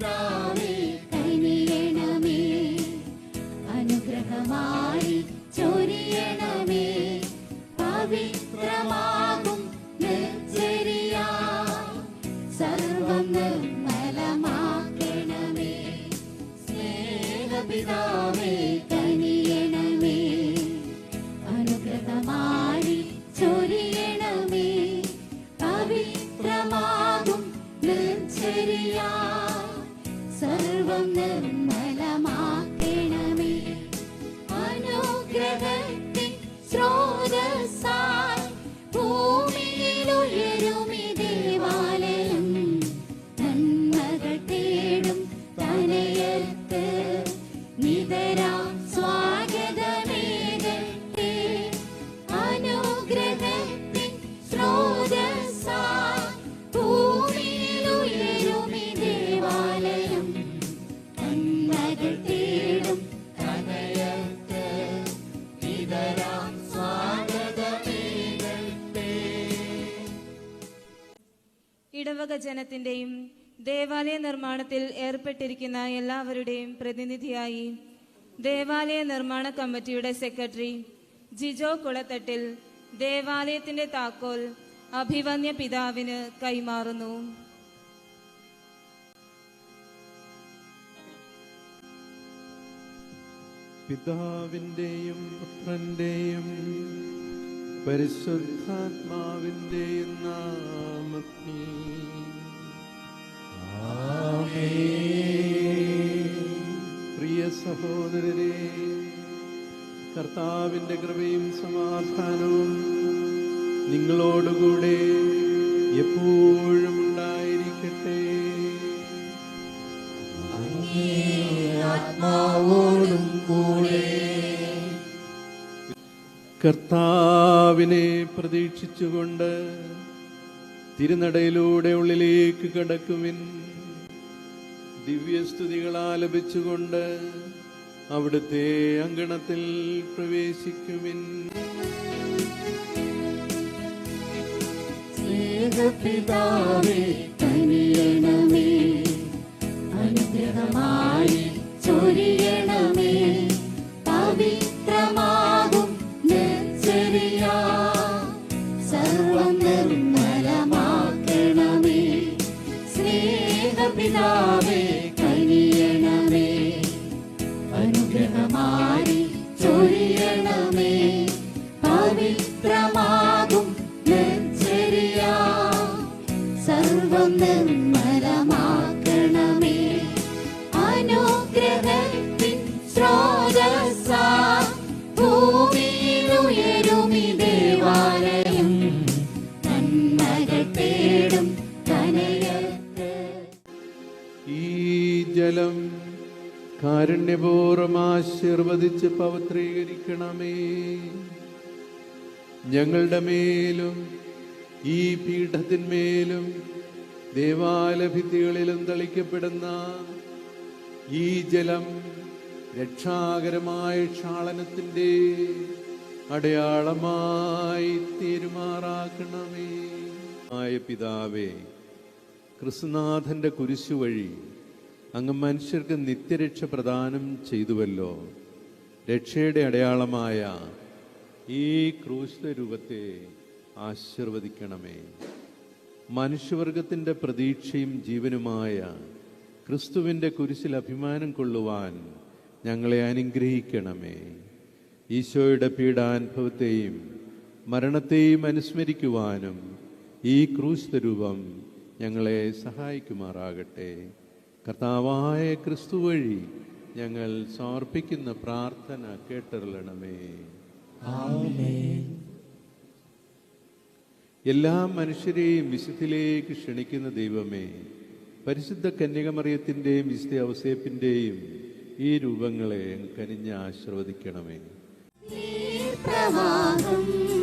പിതാവേ നിർമ്മാണത്തിൽ ഏർപ്പെട്ടിരിക്കുന്ന എല്ലാവരുടെയും പ്രതിനിധിയായി ദേവാലയ നിർമ്മാണ കമ്മിറ്റിയുടെ സെക്രട്ടറി ജിജോ കുളത്തട്ടിൽ ദേവാലയത്തിന്റെ താക്കോൽ അഭിവന്യ പിതാവിന് കൈമാറുന്നു. പിതാവിന്റെയും പുത്രന്റെയും പരിശുദ്ധാത്മാവിന്റെയും നാമത്തിൽ സഹോദരരെ കർത്താവിന്റെ കൃപയും സമാധാനവും നിങ്ങളോടുകൂടെ എപ്പോഴും ഉണ്ടായിരിക്കട്ടെ. ആത്മാവോടും കൂടെ. കർത്താവിനെ പ്രതീക്ഷിച്ചുകൊണ്ട് തിരുനടയിലൂടെ ഉള്ളിലേക്ക് കടക്കുവിൻ. ദിവ്യസ്തുതികൾ ആലപിച്ചുകൊണ്ട് അവിടുത്തെ അങ്കണത്തിൽ പ്രവേശിക്കുമിൻ സ്നേഹപിതാവേ അനുഗ്രഹമായി ചൊരിയണമേ. പവിത്രമാകും കാരുണ്യപൂർവം ആശീർവദിച്ച് പവിത്രീകരിക്കണമേ. ഞങ്ങളുടെ മേലും ഈ പീഠത്തിന്മേലും ദേവാലഭിത്തികളിലും തളിക്കപ്പെടുന്ന ഈ ജലം രക്ഷാകരമായ ക്ഷാളനത്തിന്റെ അടയാളമായി തീരുമാറാക്കണമേ. ആയ പിതാവേ കൃഷ്ണനാഥന്റെ കുരിശു വഴി അങ്ങ് മനുഷ്യർക്ക് നിത്യരക്ഷ പ്രദാനം ചെയ്തുവല്ലോ. രക്ഷയുടെ അടയാളമായ ഈ ക്രൂശിത രൂപത്തെ ആശീർവദിക്കണമേ. മനുഷ്യവർഗത്തിന്റെ പ്രതീക്ഷയും ജീവനുമായ ക്രിസ്തുവിന്റെ കുരിശിൽ അഭിമാനം കൊള്ളുവാൻ ഞങ്ങളെ അനുഗ്രഹിക്കണമേ. ഈശോയുടെ പീഡാനുഭവത്തെയും മരണത്തെയും അനുസ്മരിക്കുവാനും ഈ ക്രൂശിത രൂപം ഞങ്ങളെ സഹായിക്കുമാറാകട്ടെ. കർത്താവായ ക്രിസ്തു വഴി ഞങ്ങൾ സമർപ്പിക്കുന്ന പ്രാർത്ഥന കേട്ടറിയണമേ. എല്ലാ മനുഷ്യരെയും വിശുദ്ധിലേക്ക് ക്ഷണിക്കുന്ന ദൈവമേ പരിശുദ്ധ കന്യകമറിയത്തിന്റെയും വിശുദ്ധ അവസേപ്പിന്റെയും ഈ രൂപങ്ങളെ കനിഞ്ഞ് ആശീർവദിക്കണമേ. പ്രവാഹം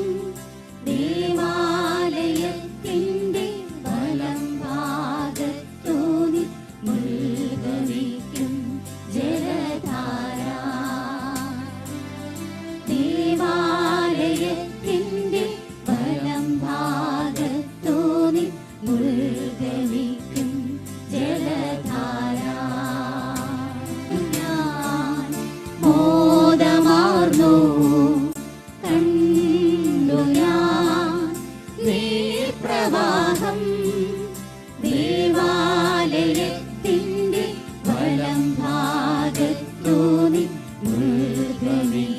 Burning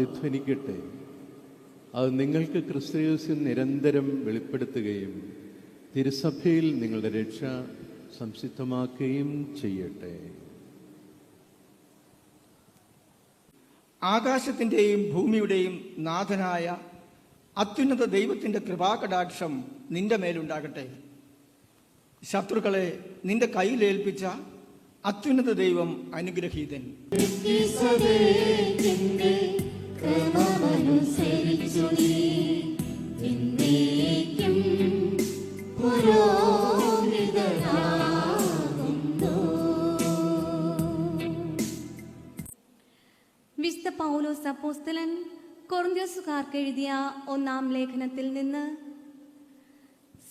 പ്രതിധ്വനിക്കട്ടെ അത് നിങ്ങൾക്ക് ക്രിസ്തുയേസിൽ നിരന്തരം വെളിപ്പെടുത്തുകയും തിരുസഭയിൽ നിങ്ങളുടെ രക്ഷ സംസിദ്ധമാക്കുകയും ചെയ്യട്ടെ. ആകാശത്തിന്റെയും ഭൂമിയുടെയും നാഥനായ അത്യുന്നത ദൈവത്തിന്റെ കൃപാകടാക്ഷം നിന്റെ മേലുണ്ടാകട്ടെ. ശത്രുക്കളെ നിന്റെ കയ്യിലേൽപ്പിച്ച അത്യുന്നത ദൈവം അനുഗ്രഹീതൻ. പൗലോസ് എഴുതിയ ഒന്നാം ലേഖനത്തിൽ നിന്ന്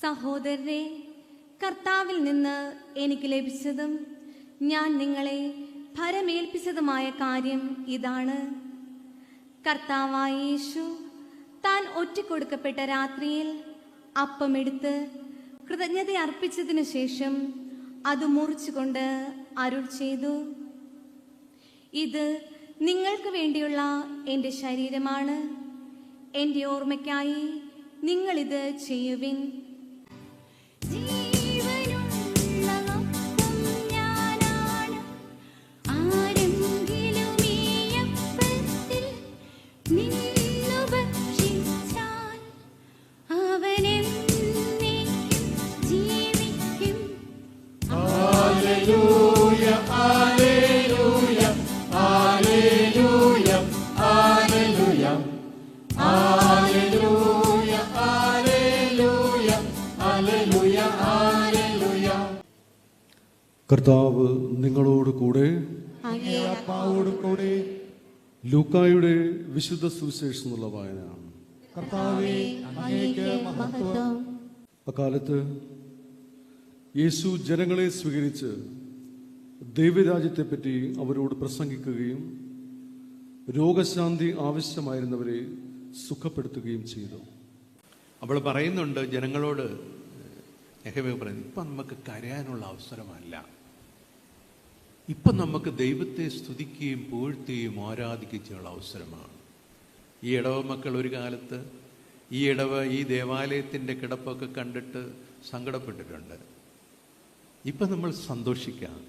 സഹോദരരെ കർത്താവിൽ നിന്ന് എനിക്ക് ലഭിച്ചതും ഞാൻ നിങ്ങളെ ഭരമേൽപ്പിച്ചതുമായ കാര്യം ഇതാണ്. കർത്താവായ താൻ ഒറ്റിക്കൊടുക്കപ്പെട്ട രാത്രിയിൽ അപ്പമെടുത്ത് കൃതജ്ഞത അർപ്പിച്ചതിനു ശേഷം അത് മുറിച്ചുകൊണ്ട് അരുൾ ചെയ്തു. ഇത് നിങ്ങൾക്ക് വേണ്ടിയുള്ള എന്റെ ശരീരമാണ്. എന്റെ ഓർമ്മയ്ക്കായി നിങ്ങളിത് ചെയ്യുവിൻ. കർത്താവ് നിങ്ങളോട് കൂടെ ആത്മാവോടും കൂടെ ലൂക്കായുടെ വിശുദ്ധ സുവിശേഷം എന്നുള്ള വായന കർത്താവെ അങ്ങേക്ക് മഹത്വം. അക്കാലത്ത് യേശു ജനങ്ങളെ സ്വീകരിച്ച് ദൈവരാജ്യത്തെപ്പറ്റി അവരോട് പ്രസംഗിക്കുകയും രോഗശാന്തി ആവശ്യമായിരുന്നവരെ സുഖപ്പെടുത്തുകയും ചെയ്തു. അവൾ പറയുന്നുണ്ട് ജനങ്ങളോട് നെഹമ്യ പറയുന്നു ഇപ്പം നമുക്ക് കരയാനുള്ള അവസരമല്ല. ഇപ്പം നമുക്ക് ദൈവത്തെ സ്തുതിക്കുകയും പൂഴ്ത്തുകയും ആരാധിക്കുകയും ചെയ്യാനുള്ള അവസരമാണ്. ഈ ഇടവ മക്കൾ ഒരു കാലത്ത് ഈ ഇടവ ഈ ദേവാലയത്തിന്റെ കിടപ്പൊക്കെ കണ്ടിട്ട് സങ്കടപ്പെട്ടിട്ടുണ്ട്. ഇപ്പം നമ്മൾ സന്തോഷിക്കാം.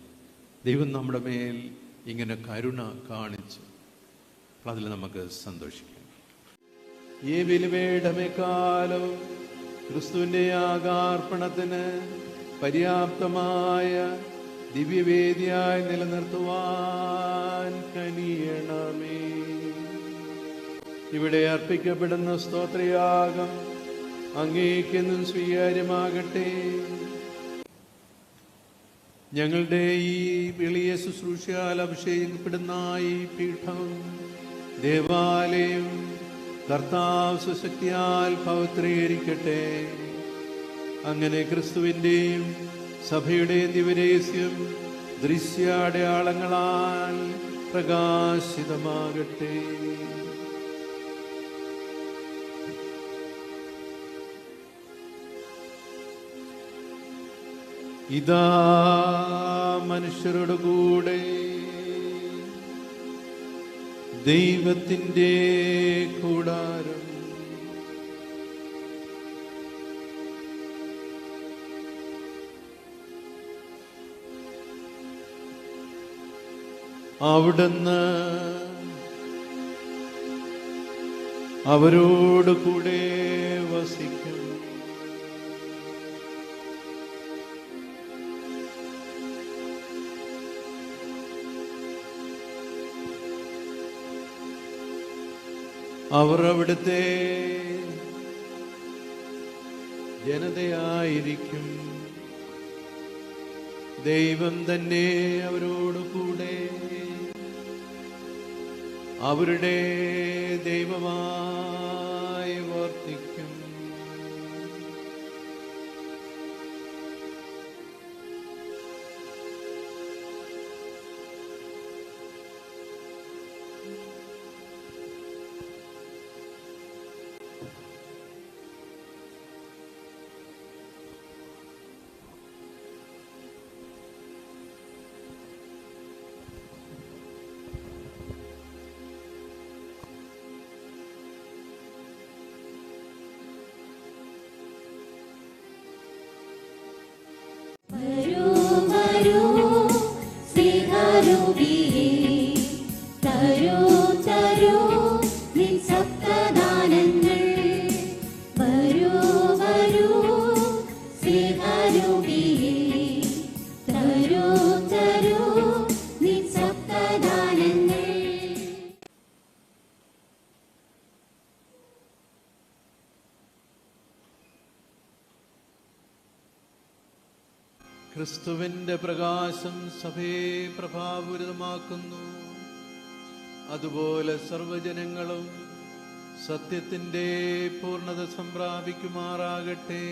ദൈവം നമ്മുടെ മേൽ ഇങ്ങനെ കരുണ കാണിച്ച് അതിൽ നമുക്ക് സന്തോഷിക്കാം. ഈ വിലുവേടമേക്കാലം ക്രിസ്തുവിന്റെ ആകാർപ്പണത്തിന് പര്യാപ്തമായ ദിവ്യവേദിയായി നിലനിർത്തുവാൻ കനിയണമേ. ഇവിടെ അർപ്പിക്കപ്പെടുന്ന സ്തോത്രയാഗം അങ്ങേക്കെന്നും സ്വീകാര്യമാകട്ടെ. ഞങ്ങളുടെ ഈ വിളിയ ശുശ്രൂഷയാൽ അഭിഷേകപ്പെടുന്ന ഈ പീഠം ദേവാലയം കർത്താവ് സുശക്തിയാൽ പവിത്രീകരിക്കട്ടെ. അങ്ങനെ ക്രിസ്തുവിന്റെയും സഭയുടെയും ദിവരേസ്യം ദൃശ്യാടയാളങ്ങളാൽ പ്രകാശിതമാകട്ടെ. ഇതാ മനുഷ്യരുടെ കൂടെ ദൈവത്തിന്റെ കൂടാരം. അവിടുന്ന് അവരോട് കൂടെ വസിക്കും. അവർ അവിടുത്തെ ജനതയായിരിക്കും. ദൈവം തന്നെ അവരോട് കൂടെ അവരുടെ ദൈവമായി ക്രിസ്തുവിന്റെ പ്രകാശം സഭയെ പ്രഭാപൂരിതമാക്കുന്നു അതുപോലെ സർവജനങ്ങളും സത്യത്തിന്റെ പൂർണത സംപ്രാപിക്കുമാറാകട്ടെ.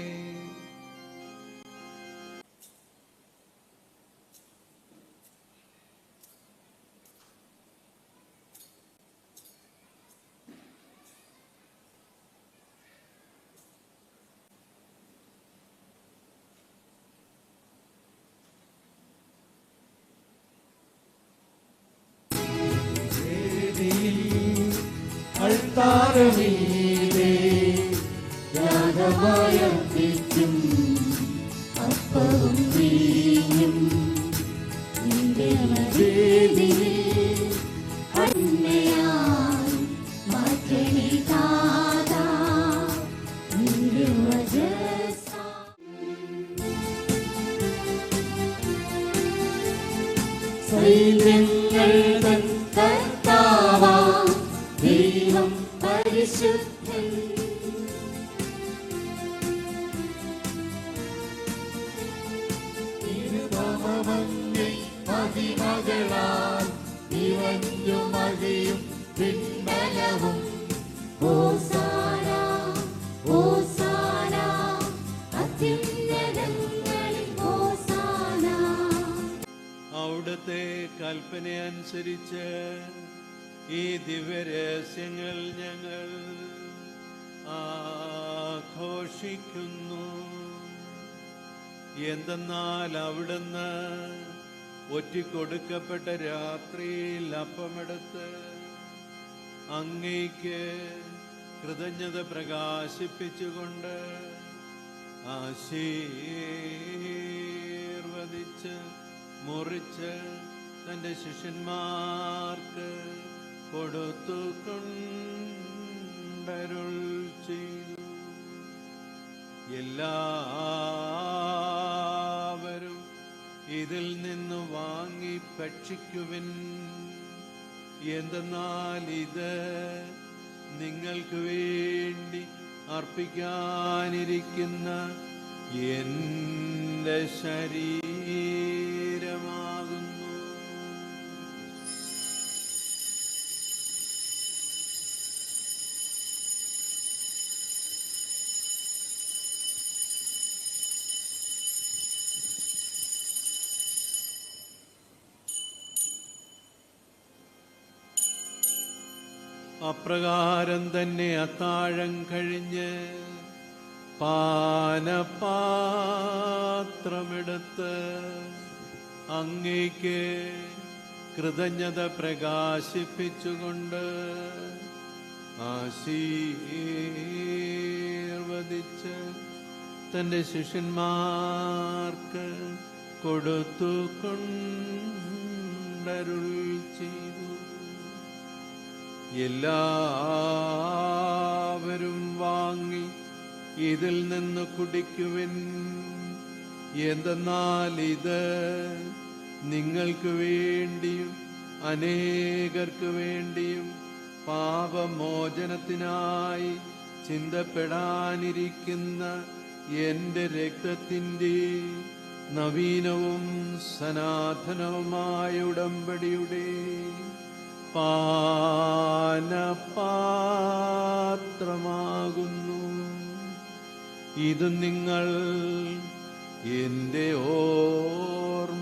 തൻ കർത്താവാ. ദൈവം പരിശുദ്ധൻ. തിരുനാമമങ്ങിൽ മതിമകളാൽ നിറഞ്ഞു മതിയും പിൻബലവും അവിടുത്തെ കൽപ്പനയനുസരിച്ച് ഈ ദിവ്യരഹസ്യങ്ങൾ ഞങ്ങൾ ആഘോഷിക്കുന്നു. എന്തെന്നാൽ അവിടുന്ന് ഒറ്റിക്കൊടുക്കപ്പെട്ട രാത്രിയിൽ അപ്പമെടുത്ത് അങ്ങേക്ക് കൃതജ്ഞത പ്രകാശിപ്പിച്ചുകൊണ്ട് ആശീർവദിച്ച് മുറിച്ച് തന്റെ ശിഷ്യന്മാർക്ക് കൊടുത്തു കൊണ്ടരുൾ ചെയ്തു. എല്ലാവരും ഇതിൽ നിന്ന് വാങ്ങി ഭക്ഷിക്കുവിൻ. എന്തെന്നാൽ ഇത് നിങ്ങൾക്ക് വേണ്ടി അർപ്പിക്കാനിരിക്കുന്ന എന്റെ ശരീരമാകുന്നു അപ്രകാരം തന്നെ അത്താഴം കഴിഞ്ഞ് പാനപാത്രമെടുത്ത് അങ്ങേക്ക് കൃതജ്ഞത പ്രകാശിപ്പിച്ചുകൊണ്ട് ആശീർവദിച്ച് തന്റെ ശിഷ്യന്മാർക്ക് കൊടുത്തു കൊണ്ടരുൾ ചെയ്തു. എല്ലാവരും വാങ്ങി ഇതിൽ നിന്ന് കുടിക്കുവിൻ. എന്തെന്നാൽ ഇത് നിങ്ങൾക്ക് വേണ്ടിയും അനേകർക്ക് വേണ്ടിയും പാപമോചനത്തിനായി ചിന്തപ്പെടാനിരിക്കുന്ന എന്റെ രക്തത്തിന്റെ നവീനവും സനാതനവുമായ ഉടമ്പടിയുടെ പാനപാത്രമാകുന്നു. ഇത് നിങ്ങൾ എന്റെ ഓർമ്മയ്ക്കായി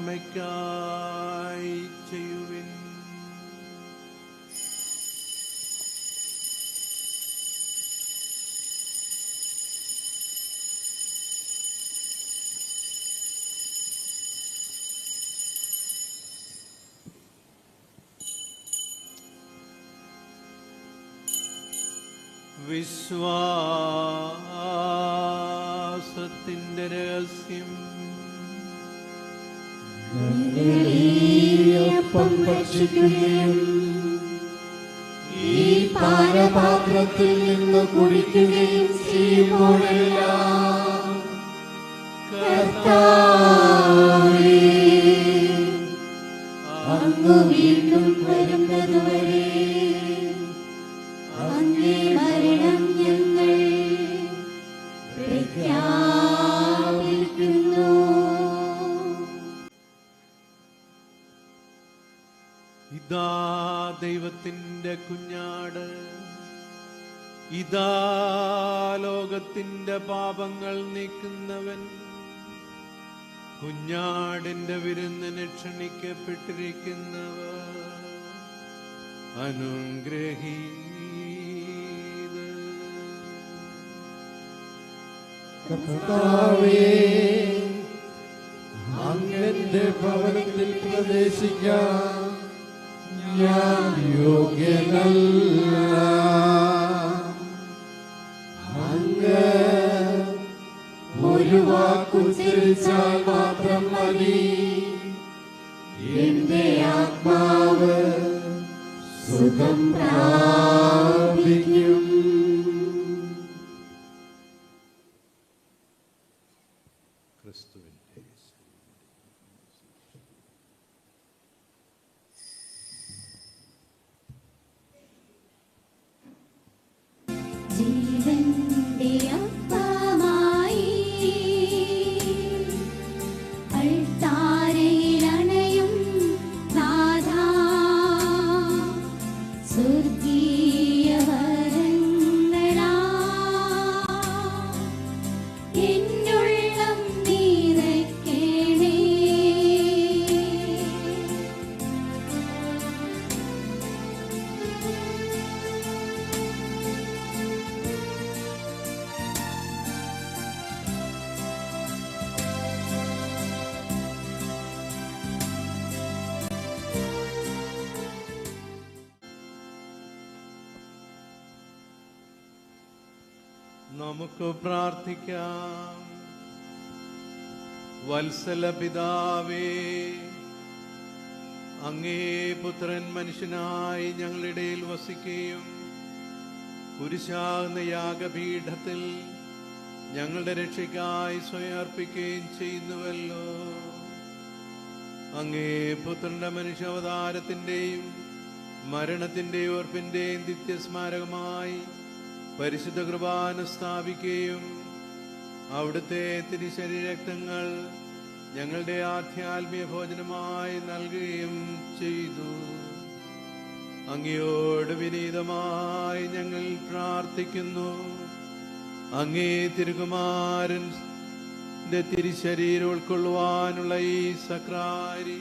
വിശ്വാസത്തിന്റെ രഹസ്യം. ഭക്ഷിക്കുകയും ഈ പാനപാത്രത്തിൽ നിന്ന് കുടിക്കുകയും ചെയ്യുമ്പോഴെല്ലാം കർത്താവേ, വീണ്ടും വരുന്നതുവരെ കർത്താവിന്റെ കുഞ്ഞാട്. ഇതാ ലോകത്തിന്റെ പാപങ്ങൾ നീക്കുന്നവൻ. കുഞ്ഞാടിന്റെ വിരുന്നിന് ക്ഷണിക്കപ്പെട്ടിരിക്കുന്നവർ അനുഗ്രഹീത. കർത്താവേ അങ്ങന്റെ ഭവനത്തിൽ പ്രവേശിക്കാൻ നമുക്ക് പ്രാർത്ഥിക്കാം. വത്സല പിതാവേ അങ്ങേ പുത്രൻ മനുഷ്യനായി ഞങ്ങളിടയിൽ വസിക്കുകയും കുരിശാകുന്ന യാഗപീഠത്തിൽ ഞങ്ങളുടെ രക്ഷയ്ക്കായി സ്വയം അർപ്പിക്കുകയും ചെയ്യുന്നുവല്ലോ. അങ്ങേ പുത്രന്റെ മനുഷ്യാവതാരത്തിന്റെയും മരണത്തിന്റെയും ഓർപ്പിന്റെയും നിത്യസ്മാരകമായി പരിശുദ്ധ കൃപാന സ്ഥാപിക്കുകയും അവിടുത്തെ തിരുശരീരക്തങ്ങൾ ഞങ്ങളുടെ ആധ്യാത്മിക ഭോജനമായി നൽകുകയും ചെയ്തു. അങ്ങയോട് വിനീതമായി ഞങ്ങൾ പ്രാർത്ഥിക്കുന്നു. അങ്ങേ തിരുകുമാരൻ തിരിശരീരം ഉൾക്കൊള്ളുവാനുള്ള ഈ സക്രാരി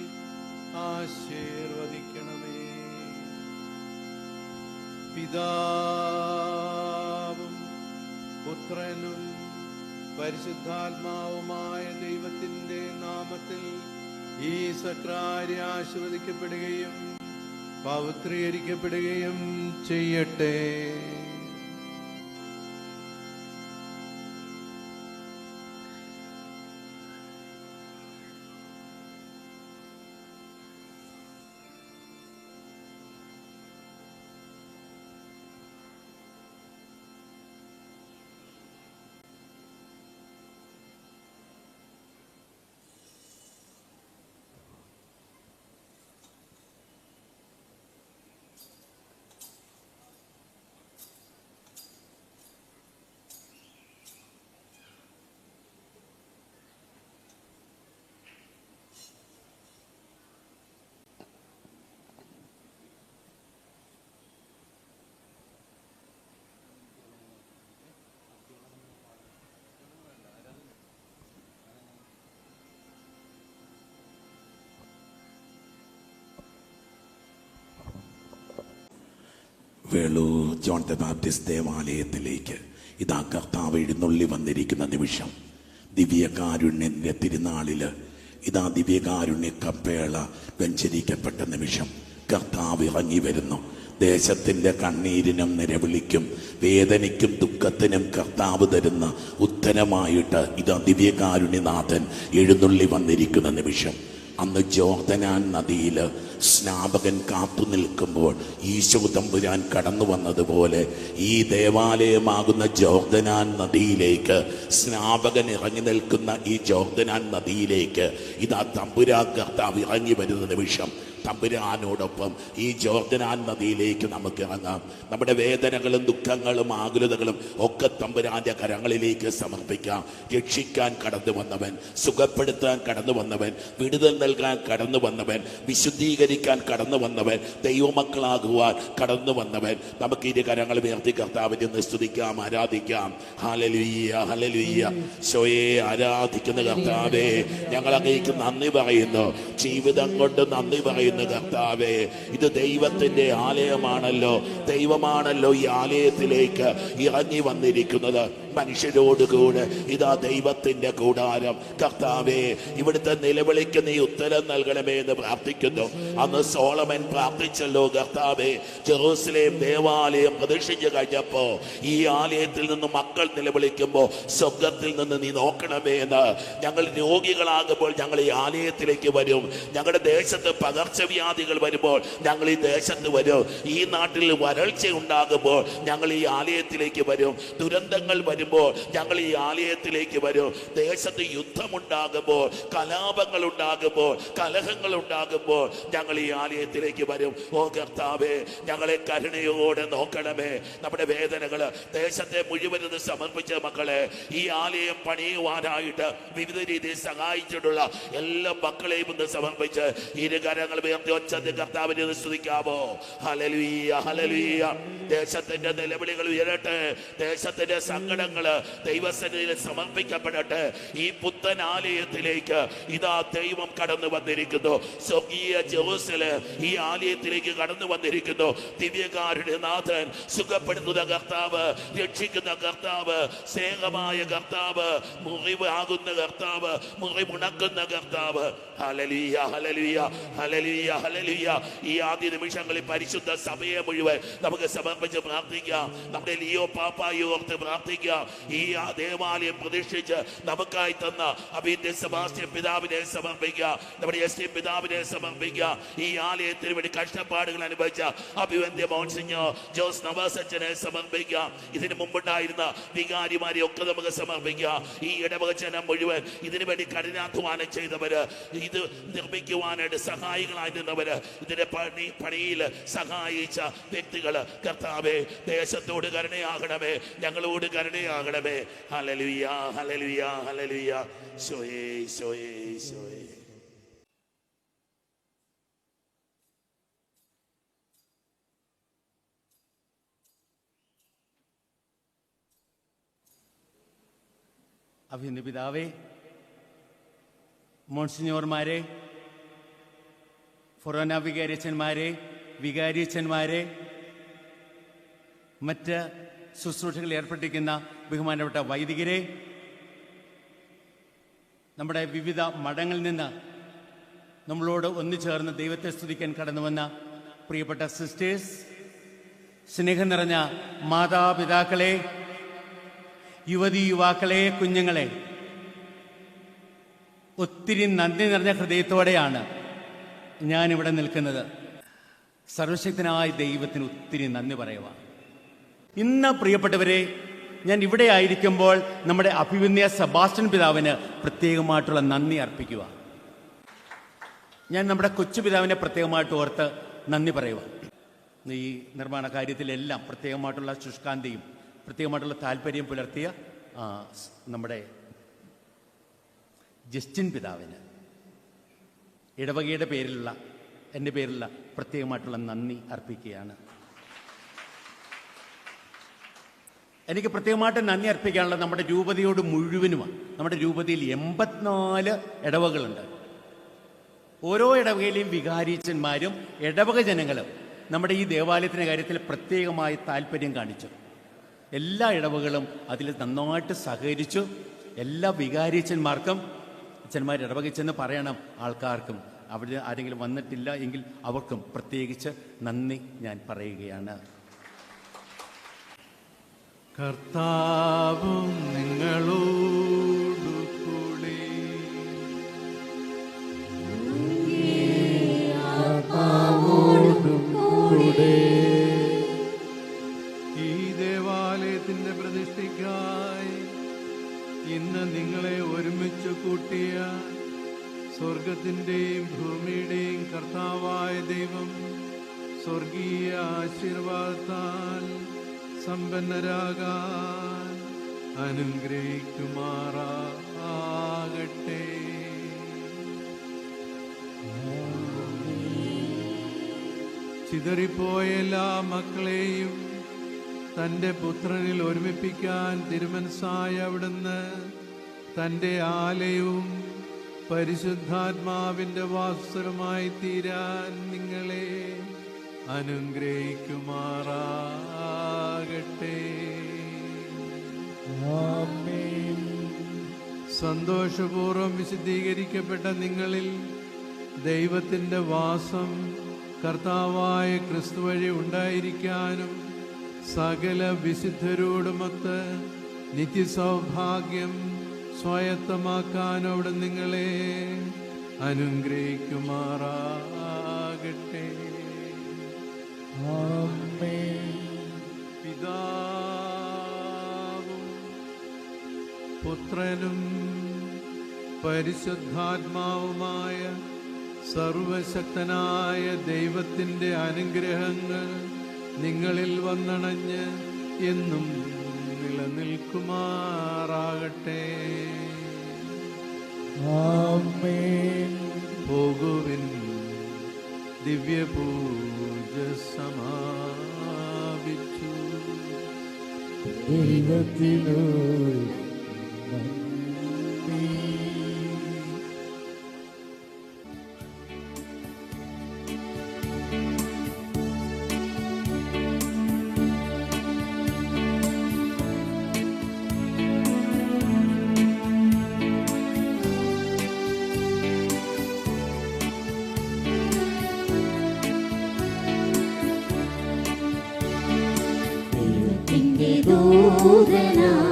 ആശീർവദിക്കണമേ. പിതാവും പുത്രനും പരിശുദ്ധാത്മാവുമായ ദൈവത്തിന്റെ നാമത്തിൽ ഈ സക്രാരി ആശീർവദിക്കപ്പെടുകയും പവിത്രീകരിക്കപ്പെടുകയും ചെയ്യട്ടെ. വേളൂർ ജോൺ ദ ബാപ്റ്റിസ്റ്റ് ദേവാലയത്തിലേക്ക്. ഇതാ കർത്താവ് എഴുന്നള്ളി വന്നിരിക്കുന്ന നിമിഷം. ദിവ്യകാരുണ്യന്റെ തിരുനാളിൽ ഇതാ ദിവ്യകാരുണ്യ കപ്പേള വെഞ്ചരിക്കപ്പെട്ട നിമിഷം. കർത്താവ് ഇറങ്ങി വരുന്നു. ദേശത്തിന്റെ കണ്ണീരിനും നിലവിളിക്കും വേദനയ്ക്കും ദുഃഖത്തിനും കർത്താവ് തരുന്ന ഉത്തരമായിട്ട് ഇതാ ദിവ്യകാരുണ്യനാഥൻ എഴുന്നള്ളി വന്നിരിക്കുന്ന നിമിഷം. അന്ന് ജോർദനാൻ നദിയിൽ സ്നാപകൻ കാത്തു നിൽക്കുമ്പോൾ ഈശോ തമ്പുരാൻ കടന്നു വന്നതുപോലെ ഈ ദേവാലയമാകുന്ന ജോർദനാൻ നദിയിലേക്ക് സ്നാപകൻ ഇറങ്ങി നിൽക്കുന്ന ഈ ജോർദനാൻ നദിയിലേക്ക് ഇതാ തമ്പുരാൻ കർത്താവ് ഇറങ്ങി വരുന്ന നിമിഷം തമ്പുരാനോടൊപ്പം ഈ ജോർദനാൻ നദിയിലേക്ക് നമുക്ക് ഇറങ്ങാം. നമ്മുടെ വേദനകളും ദുഃഖങ്ങളും ആകുലതകളും ഒക്കെ തമ്പുരാന്റെ കരങ്ങളിലേക്ക് സമർപ്പിക്കാം. രക്ഷിക്കാൻ കടന്നു വന്നവൻ സുഖപ്പെടുത്താൻ കടന്നു വന്നവൻ വിടുതൽ നൽകാൻ കടന്നു വന്നവൻ വിശുദ്ധീകരിക്കാൻ കടന്നു വന്നവൻ ദൈവമക്കളാകുവാൻ കടന്നു വന്നവൻ. നമുക്ക് ഇരു കരങ്ങൾ ഉയർത്തി കർത്താവിനെ സ്തുതിക്കാം ആരാധിക്കാം. ഹലലുയ്യ ഹലലുയ്യ സ്വയെ ആരാധിക്കുന്ന കർത്താവേ ഞങ്ങൾ അങ്ങേക്ക് നന്ദി പറയുന്നു. ജീവിതം കൊണ്ട് നന്ദി പറയുന്നു. കർത്താവേ ഇത് ദൈവത്തിന്റെ ആലയമാണല്ലോ. ദൈവമാണല്ലോ ഈ ആലയത്തിലേക്ക് ഇറങ്ങി വന്നിരിക്കുന്നത്. മനുഷ്യരോടുകൂടെ ഇതാ ദൈവത്തിന്റെ കൂടാരം. കർത്താവേ ഇവിടുത്തെ നിലവിളിക്ക് നീ ഉത്തരം നൽകണമേ എന്ന് പ്രാർത്ഥിക്കുന്നു. അന്ന് സോളമൻ പ്രാർത്ഥിച്ചല്ലോ കർത്താവേ ജെറൂസലേം ദേവാലയം പ്രതീക്ഷിച്ചു കഴിഞ്ഞപ്പോ ഈ ആലയത്തിൽ നിന്ന് മക്കൾ നിലവിളിക്കുമ്പോ സ്വർഗത്തിൽ നിന്ന് നീ നോക്കണമേ എന്ന്. ഞങ്ങൾ രോഗികളാകുമ്പോൾ ഞങ്ങൾ ഈ ആലയത്തിലേക്ക് വരും. ഞങ്ങളുടെ ദേശത്ത് പകർച്ചവ്യാധികൾ വരുമ്പോൾ ഞങ്ങൾ ഈ ദേശത്ത് വരും. ഈ നാട്ടിൽ വരൾച്ച ഉണ്ടാകുമ്പോൾ ഞങ്ങൾ ഈ ആലയത്തിലേക്ക് വരും. ദുരന്തങ്ങൾ വരുമ്പോൾ ഞങ്ങൾ ഈ ആലയത്തിലേക്ക് വരും. ദേശത്ത് യുദ്ധമുണ്ടാകുമ്പോൾ കലാപങ്ങൾ ഉണ്ടാകുമ്പോൾ കലഹങ്ങൾ ഉണ്ടാകുമ്പോൾ ഞങ്ങൾ ഈ ആലയത്തിലേക്ക് വരും. ഓ കർത്താവേ ഞങ്ങളെ കരുണയോടെ നോക്കണമേ. നമ്മുടെ വേദനകൾ ദേശത്തെ മുഴുവൻ സമർപ്പിച്ച മക്കളെ ഈ ആലയം പണിയുവാനായിട്ട് വിവിധ രീതിയിൽ സഹായിച്ചിട്ടുള്ള എല്ലാ മക്കളെയും ഒന്ന് സമർപ്പിച്ച് ഇരുകരങ്ങൾ ഉയർത്തി ഒച്ചത് കർത്താവിനെ സ്തുതിക്കാമോ ഹലലുയ്യ ഹലലുയ്യ ദേശത്തിന്റെ നിലവിളികൾ ഉയരട്ടെ. ദേശത്തിന്റെ സങ്കടങ്ങൾ ദൈവസന്നിധിയിൽ സമർപ്പിക്കപ്പെടട്ടെ. ഈ പുത്തൻ ആലയത്തിലേക്ക് ഇതാ ദൈവം കടന്നു വന്നിരിക്കുന്നു. സ്വർഗീയ ജോസൽ ഈ ആലയത്തിലേക്ക് കടന്നു വന്നിരിക്കുന്നു. ദിവ്യകാരുടെ നാഥൻ സുഖപ്പെടുത്തുന്ന കർത്താവ് രക്ഷിക്കുന്ന കർത്താവ് സ്നേഹമായ കർത്താവ് മുറിവ് ആകുന്ന കർത്താവ് മുറിവുണക്കുന്ന കർത്താവ്. ഹലലിയ ഹലലിയ ഹലലിയ ഹലലിയ ഈ ആദ്യ നിമിഷങ്ങളിൽ പരിശുദ്ധ സഭയെ മുഴുവൻ നമുക്ക് സമർപ്പിച്ച് പ്രാർത്ഥിക്കാം. നമ്മുടെ ലിയോ പാപ്പായി ഓർത്ത് പ്രാർത്ഥിക്കാം. ഈ ആ ദേവാലയം പ്രതീക്ഷിച്ച് നമുക്കായി തന്ന അഭിന്റെ സെബാസ്റ്റ്യൻ പിതാവിനെ സമർപ്പിക്കുക. നമ്മുടെ എസ് ടി പിതാവിനെ സമർപ്പിക്കുക. ഈ ആലയത്തിന് വേണ്ടി കഷ്ടപ്പാടുകൾ അനുഭവിച്ച അഭിവന്ധ്യ മോൻസിഞ്ഞോ ജോസ് നവാസച്ചനെ സമർപ്പിക്കുക. ഇതിന് മുമ്പുണ്ടായിരുന്ന വികാരിമാരെ ഒക്കെ നമുക്ക് സമർപ്പിക്കുക. ഈ ഇടവകചനം മുഴുവൻ ഇതിനു വേണ്ടി കഠിനാധ്വാനം ചെയ്തവര് ഇത് നിർമ്മിക്കുവാനായിട്ട് സഹായികളായി നിന്നവര് ഇതിന്റെ പണി പണിയിൽ സഹായിച്ച വ്യക്തികൾ. കർത്താവേ ദേശത്തോട് കരുണയാകണമേ. ഞങ്ങളോട് കരുണയാകണമേ ഹലലുയ ഹലലുയ ഹലലുയ ശോയേ ശോയേ ശോയേ അഭിനന്ദ പിതാവേ മോൺസിഞ്ഞോർമാരെ ഫൊറോന വികാരിയച്ഛന്മാരെ വികാരിയച്ഛന്മാരെ മറ്റ് ശുശ്രൂഷകളിൽ ഏർപ്പെട്ടിരിക്കുന്ന ബഹുമാനപ്പെട്ട വൈദികരെ നമ്മുടെ വിവിധ മഠങ്ങളിൽ നിന്ന് നമ്മളോട് ഒന്നുചേർന്ന് ദൈവത്തെ സ്തുതിക്കാൻ കടന്നു വന്ന പ്രിയപ്പെട്ട സിസ്റ്റേഴ്സ് സ്നേഹം നിറഞ്ഞ മാതാപിതാക്കളെ യുവതി യുവാക്കളെ കുഞ്ഞുങ്ങളെ ഒത്തിരി നന്ദി നിറഞ്ഞ ഹൃദയത്തോടെയാണ് ഞാനിവിടെ നിൽക്കുന്നത്. സർവശക്തനായ ദൈവത്തിന് ഒത്തിരി നന്ദി പറയുവാണ് ഇന്ന് പ്രിയപ്പെട്ടവരെ ഞാൻ ഇവിടെ ആയിരിക്കുമ്പോൾ നമ്മുടെ അഭിവിന്യ സെബാസ്റ്റ്യൻ പിതാവിന് പ്രത്യേകമായിട്ടുള്ള നന്ദി അർപ്പിക്കുക. ഞാൻ നമ്മുടെ കൊച്ചു പിതാവിനെ പ്രത്യേകമായിട്ട് ഓർത്ത് നന്ദി പറയുക. ഈ നിർമ്മാണ കാര്യത്തിലെല്ലാം പ്രത്യേകമായിട്ടുള്ള ശുഷ്കാന്തിയും പ്രത്യേകമായിട്ടുള്ള താല്പര്യം പുലർത്തിയ നമ്മുടെ ജസ്റ്റിൻ പിതാവിന് ഇടവകയുടെ പേരിലുള്ള എന്റെ പേരിലുള്ള പ്രത്യേകമായിട്ടുള്ള നന്ദി അർപ്പിക്കുകയാണ്. എനിക്ക് പ്രത്യേകമായിട്ട് നന്ദി അർപ്പിക്കാനുള്ള നമ്മുടെ രൂപതയോട് മുഴുവനുമാണ്. നമ്മുടെ രൂപതയിൽ എൺപത്തിനാല് ഇടവകളുണ്ട്. ഓരോ ഇടവകയിലെയും വികാരീച്ചന്മാരും ഇടവക ജനങ്ങളും നമ്മുടെ ഈ ദേവാലയത്തിന്റെ കാര്യത്തിൽ പ്രത്യേകമായി താല്പര്യം കാണിച്ചു. എല്ലാ ഇടവകളും അതിൽ നന്നായിട്ട് സഹകരിച്ചു. എല്ലാ വികാരീച്ചന്മാർക്കും അച്ഛന്മാർ ഇടവകിച്ചെന്ന് പറയണം ആൾക്കാർക്കും അവിടെ ആരെങ്കിലും വന്നിട്ടില്ല എങ്കിൽ അവർക്കും പ്രത്യേകിച്ച് നന്ദി ഞാൻ പറയുകയാണ്. കർത്താവും നിങ്ങളോടു സമ്പന്നരാകാൻ അനുഗ്രഹിക്കുമാറാകട്ടെ. ചിതറിപ്പോയ എല്ലാ മക്കളെയും തന്റെ പുത്രനിൽ ഒരുമിപ്പിക്കാൻ തിരുമനസായ അവിടുന്ന് തന്റെ ആലയവും പരിശുദ്ധാത്മാവിന്റെ വാസ്തുരമായി തീരാൻ നിങ്ങളെ അനുഗ്രഹിക്കുമാറാകട്ടെ സന്തോഷപൂർവം വിശദീകരിക്കപ്പെട്ട നിങ്ങളിൽ ദൈവത്തിന്റെ വാസം കർത്താവായ ക്രിസ്തു വഴി ഉണ്ടായിരിക്കാനും സകല വിശുദ്ധരോടുമൊത്ത് നിത്യസൗഭാഗ്യം സ്വായത്തമാക്കാനും അവിടെ നിങ്ങളെ അനുഗ്രഹിക്കുമാറാകട്ടെ. പിതാവും പുത്രനും പരിശുദ്ധാത്മാവുമായ സർവശക്തനായ ദൈവത്തിന്റെ അനുഗ്രഹങ്ങൾ നിങ്ങളിൽ വന്നണഞ്ഞ് എന്നും നിലനിൽക്കുമാറാകട്ടെ. പോകുവിൻ ദിവ്യപൂജ സമാപിച്ചു ദൈവത്തിനു ദൈവത്തിന്റെ ऊदना